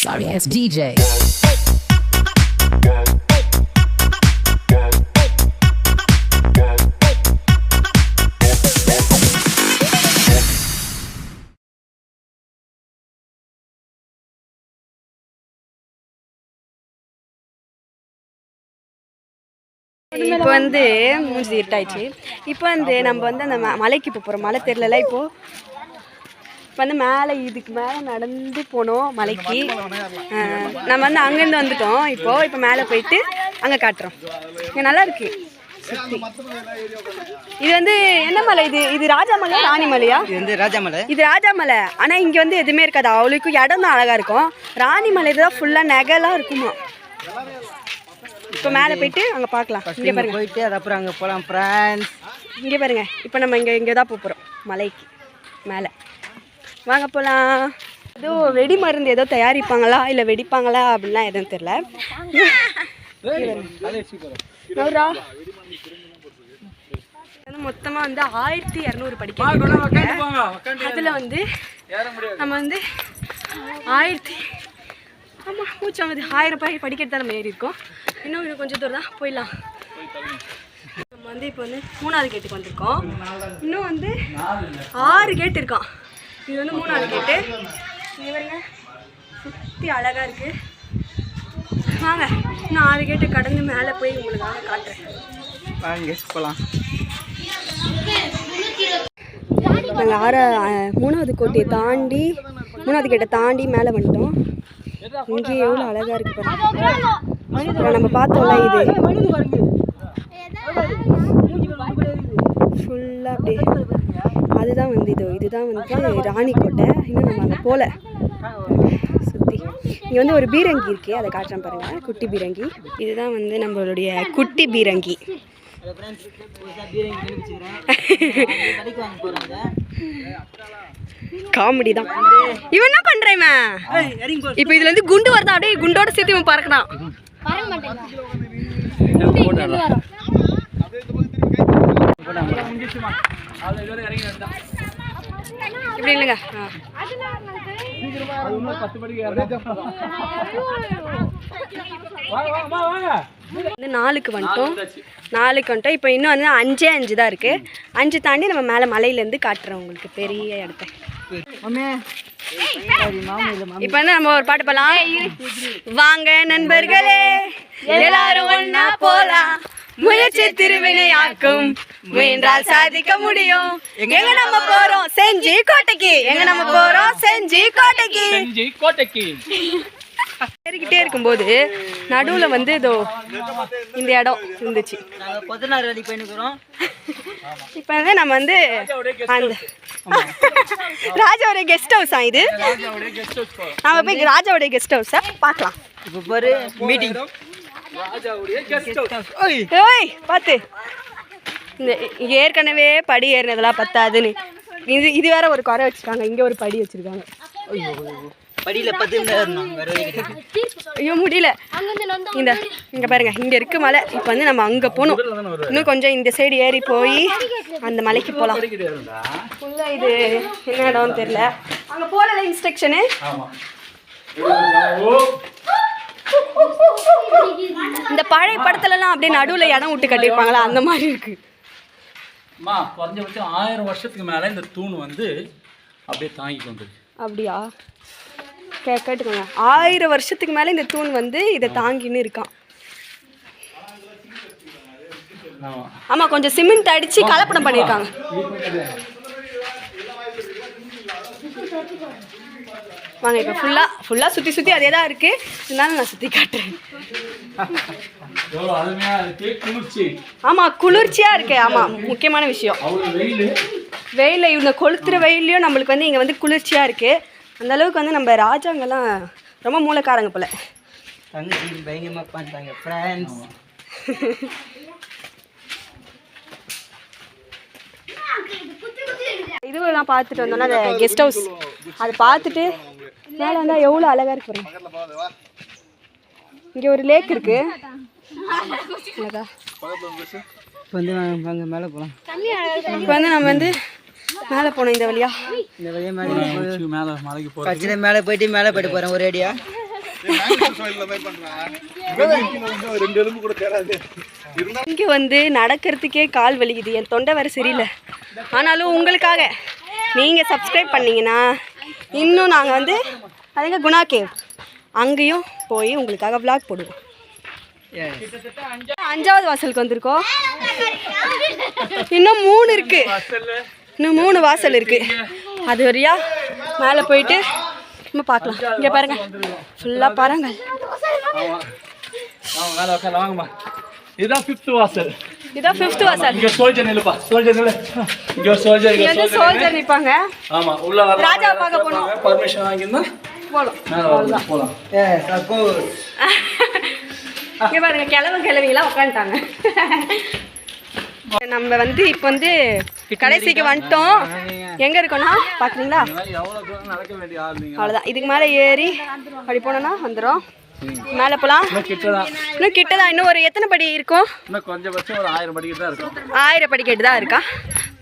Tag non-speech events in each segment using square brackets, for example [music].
Sorry ass DJ. இப்போ வந்து மூஞ்சி இருட்டாயிடுச்சு. இப்போ வந்து நம்ம வந்து அந்த ம- மலைக்கு இப்போ போகிறோம் மலை தெரியல இப்போ? இப்போ வந்து மேலே இதுக்கு மேலே நடந்து போனோம் மலைக்கு. நம்ம வந்து அங்கேருந்து வந்துட்டோம். இப்போ இப்போ மேலே போயிட்டு அங்கே காட்டுறோம். இங்கே நல்லா இருக்கு. இது வந்து என்ன மலை இது? இது ராஜா மலையா ராணி மலையா? இது வந்து ராஜாமலை இது ராஜாமலை ஆனால் இங்கே வந்து எதுவுமே இருக்காது. அவளுக்கு இடம் தான் அழகாக இருக்கும். ராணி மலை தான் ஃபுல்லாக நெகலாக இருக்குமா? இப்போ மேலே போயிட்டு அங்கே பார்க்கலாம். இங்கே பாருங்க. போயிட்டு அது அப்புறம் அங்கே போகலாம் ஃப்ரான்ஸ் இங்கே பாருங்க. இப்போ நம்ம இங்கே இங்கே தான் போகிறோம் மலைக்கு. மேலே. வாங்க போகலாம் ஏதோ வெடி மருந்து ஏதோ தயாரிப்பாங்களா? இல்லை வெடிப்பாங்களா? அப்படிலாம் எதுவும் தெரில வந்து மொத்தமாக வந்து ஆயிரத்தி இரநூறு படிக்க அதில் வந்து நம்ம வந்து ஆயிரத்தி ஆமாம் மூச்சு வாங்குது ஆயிரம் பாய் படிக்கிறது தான் நம்ம ஏறி இருக்கோம். இன்னும் இன்னும் கொஞ்சம் தூரம் தான். போயிடலாம். நம்ம வந்து இப்போ வந்து மூணாவது கேட்டுக்கு வந்திருக்கோம். இன்னும் வந்து ஆறு கேட் இருக்கான் இது வந்து மூணாவது கேட்டு இங்கே பாருங்க. சுற்றி அழகாக இருக்குது வாங்க இன்னும் ஆறு கேட்டு கடந்து மேலே போய் உங்களுக்காக காட்டுறேன். வாங்க போகலாம் நாங்கள் ஆற அஹ், மூணாவது கோட்டையை தாண்டி மூணாவது கேட்டை தாண்டி மேலே வந்துட்டோம். இங்கே எவ்வளோ அழகாக இருக்கு பாருங்க. நம்ம பார்த்தோம்ல இது. ஃபுல்லாக அப்படியே. அதுதான் வந்து இது இதுதான் வந்து ராணி கோட்டை இன்னும் நம்ம அங்கே போகல சுற்றி இங்கே வந்து ஒரு பீரங்கி இருக்கே அதை காட்டுறேன் பாருங்கள் குட்டி பீரங்கி. இதுதான் வந்து நம்மளுடைய குட்டி பீரங்கி. காமெடி தான். இவன் என்ன பண்ணுறேன் இப்போ இதுல இருந்து குண்டு வருதா? அப்படியே குண்டோட சேர்த்து இவன் பறக்கிறான். இப்படி இல்லைங்க வந்து நாலுக்கு வந்துட்டோம். நாலுக்கு வந்துட்டோம். இப்போ இன்னும் வந்து அஞ்சே அஞ்சு தான் இருக்குது அஞ்சு தாண்டி நம்ம மேலே மலையிலேருந்து காட்டுறோம் உங்களுக்கு. பெரிய இடத்த. இப்போ வந்து நம்ம ஒரு பாட்டு பாடலாம். வாங்க நண்பர்களே. எல்லாரும் ஒன்னா போலாம். முயற்சி திருவினையாக்கும். முயன்றால் சாதிக்க முடியும். எங்க நம்ம போறோம்? செஞ்சி கோட்டைக்கு. எங்க நம்ம போறோம்? செஞ்சி கோட்டைக்கு. செஞ்சு கோட்டைக்கு. ஏறிக்கிட்டே இருக்கும்போது நடுவுல வந்து இதோ இந்த இடம் இருந்துச்சு. இப்போ வந்து நம்ம வந்து அந்த [laughs] ராஜாவுடைய கெஸ்ட் ஹவுஸா இது? நம்ம போய் ராஜாவுடைய கெஸ்ட் ஹவுஸை பார்க்கலாம். இப்போ பாரு மீட்டிங் ஏய் பார்த்து. இந்த ஏற்கனவே படி ஏறினதெல்லாம் பத்தாதுன்னு. இது இது வேற ஒரு குறை வச்சிருக்காங்க. இங்க ஒரு படி வச்சிருக்காங்க. ஐயோ முடியல. இந்த இங்க பாருங்க. இங்க இருக்கு மலை. இப்போ வந்து நம்ம அங்க போகணும் இன்னும் கொஞ்சம் இந்த சைடு ஏறி போய் அந்த மலைக்கு போகலாம் இது. என்ன இடம்னு தெரியல. அங்க போகல இன்ஸ்ட்ரக்ஷனு இந்த பழைய படத்துலலாம் அப்படியே நடுவுல இடம் விட்டு கட்டியிருப்பாங்களா? அந்த மாதிரி இருக்கு. அம்மா குறைஞ்சபட்சம் ஆயிரம் வருஷத்துக்கு மேலே இந்த தூண் வந்து அப்படியே தாங்கி கொண்டிருக்கு அப்படியா? கே கேட்டுக்கோங்க. ஆயிரம் வருஷத்துக்கு மேலே இந்த தூண் வந்து இதை தாங்கின்னு இருக்கான். ஆமாம் கொஞ்சம் சிமெண்ட் அடித்து கலப்படம் பண்ணியிருக்காங்க வாங்க இப்போ ஃபுல்லாக ஃபுல்லாக சுற்றி சுற்றி அதே தான் இருக்குது இருந்தாலும் நான் சுற்றி காட்டுறேன். [laughs] எவ்வளோ அருமையாக இருக்கு. குளிர்ச்சி. ஆமாம் குளிர்ச்சியாக இருக்கு. ஆமாம் முக்கியமான விஷயம். வெயில். வெயிலில் இவங்க கொளுத்துற வெயிலையும் நம்மளுக்கு வந்து இங்கே வந்து குளிர்ச்சியாக இருக்குது அந்த அளவுக்கு வந்து நம்ம ராஜாங்கெல்லாம் ரொம்ப மூலக்காரங்க போல. தங்கச்சி பயங்கரமாக பண்ணிட்டாங்க ஃப்ரான்ஸ் இதுவெல்லாம் பார்த்துட்டு வந்தோம்னா அந்த கெஸ்ட் ஹவுஸ் அதை பார்த்துட்டு மேலே வந்தால் எவ்வளோ அழகாக இருக்கு இங்கே ஒரு லேக் இருக்கு. அழகா இப்போ வந்து வாங்க மேலே போகலாம் இப்போ வந்து நம்ம வந்து மேலே போனோம் இந்த வழியா. இந்த வழியாக மேலே மேலே மலைக்கு போகிறோம் கட்சியில் மேலே போயிட்டு மேலே போயிட்டு போகிறேன் ஒரு அடியா. இங்கே வந்து நடக்கிறதுக்கே கால் வலிக்குது. என் தொண்டை வேறு சரியில்லை. ஆனாலும் உங்களுக்காக நீங்கள் சப்ஸ்கிரைப் பண்ணீங்கன்னா இன்னும் நாங்கள் வந்து அதுங்க குணா கேவ் அங்கேயும் போய் உங்களுக்காக vlog போடுவோம். அஞ்சாவது வாசலுக்கு வந்திருக்கோம். இன்னும் மூணு இருக்கு. இன்னும் மூணு வாசல் இருக்கு. அது வழியா மேலே போயிட்டு நம்ம பார்க்கலாம். இங்கே பாருங்க. ஃபுல்லாக பாருங்கள். மேலே உட்கார வாங்கம்மா. இதுதான் ஃபிஃப்த் வாசல். இதான் ஃபிஃப்த் வாசல். இங்க சோல்ஜர் நில்லுப்பா. சோல்ஜர் நில்லு. இங்க ஒரு சோல்ஜர் இங்கே இங்க வந்து சோல்ஜர் சோல்ஜர் நிற்பாங்க ஆமா உள்ள வர ராஜாவை பார்க்க போனோம். பர்மிஷன் வாங்கியிருந்தா போகலாம். மேலே வரலாம் போகலாம். [laughs] இங்க பாருங்க கிழவு கிழவிங்களாம் உட்காந்துட்டாங்க நம்ம வந்து இப்போ வந்து கடைசிக்கு வந்துட்டோம். எங்க இருக்கோம்னா பாக்குறீங்களா? அவ்வளோதான் இதுக்கு மேலே ஏறி அப்படி போனோம்னா வந்துடும் மேலே போகலாம் இன்னும் கிட்டதான். இன்னும் ஒரு எத்தனை படி இருக்கும்? ஆயிரம் படிக்கிட்டு தான் இருக்கா?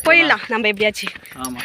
போயிடலாம். நம்ம எப்படியாச்சும் ஆமா.